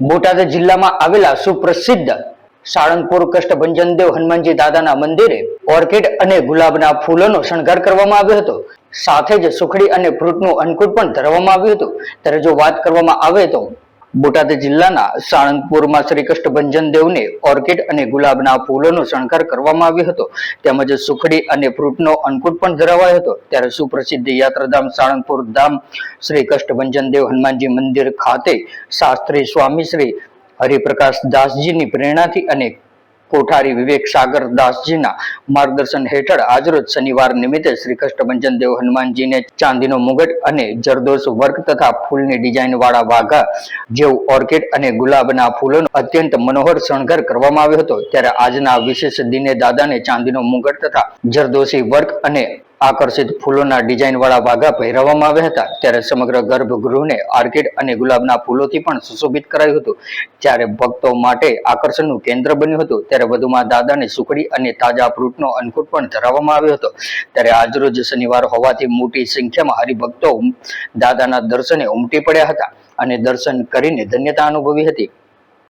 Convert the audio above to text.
બોટાદ જિલ્લામાં આવેલા સુપ્રસિદ્ધ સાળંગપુર કષ્ટભંજન દેવ હનુમાનજી દાદાના મંદિરે ઓર્કિડ અને ગુલાબના ફૂલોનો શણગાર કરવામાં આવ્યો હતો. સાથે જ સુખડી અને ફ્રૂટનું અન્નકૂટ પણ ધરવામાં આવ્યું હતું. ત્યારે જો વાત કરવામાં આવે તો બોટાદ જિલ્લાના સાળંગપુરમાં શ્રી કષ્ટભંજન દેવને ઓર્કિડ અને ગુલાબના ફૂલોનો શણગાર કરવામાં આવ્યો હતો. તેમજ સુખડી અને ફ્રૂટનો અંકુટ પણ ધરાવાયો હતો. ત્યારે સુપ્રસિદ્ધ યાત્રાધામ સાળંગપુર ધામ શ્રી કષ્ટભંજન દેવ હનુમાનજી મંદિર ખાતે શાસ્ત્રી સ્વામી શ્રી હરિપ્રકાશ દાસજીની પ્રેરણાથી અને કોઠારી વિવેક સાગર દાસજીના માર્ગદર્શન હેઠળ આજરોજ શનિવાર નિમિત્તે શ્રી કષ્ટભંજન દેવ હનુમાનજીને ચાંદીનો મુગટ અને જરદોસ વર્ક તથા ફૂલની ડિઝાઇન વાળા વાઘા જેવું ઓર્કિડ અને ગુલાબના ફૂલોનો અત્યંત મનોહર શણગાર કરવામાં આવ્યો હતો. ત્યારે આજના વિશેષ દિને દાદાને ચાંદીનો મુગટ તથા જરદોશી વર્ક અને આકર્ષિત ફૂલોના ડિઝાઇન વાળા વાઘા પહેરાવવામાં આવ્યા હતા. ત્યારે સમગ્ર ગર્ભગૃહને આર્કિડ અને ગુલાબના ફૂલોથી પણ સુશોભિત કરાયું હતું. જ્યારે ભક્તો માટે આકર્ષણનું કેન્દ્ર બન્યું હતું, ત્યારે વધુમાં દાદાને સુખડી અને તાજા ફ્રૂટનો અન્નકૂટ પણ ધરાવવામાં આવ્યો હતો. ત્યારે આજરોજ શનિવાર હોવાથી મોટી સંખ્યામાં હરિભક્તો દાદાના દર્શને ઉમટી પડ્યા હતા અને દર્શન કરીને ધન્યતા અનુભવી હતી.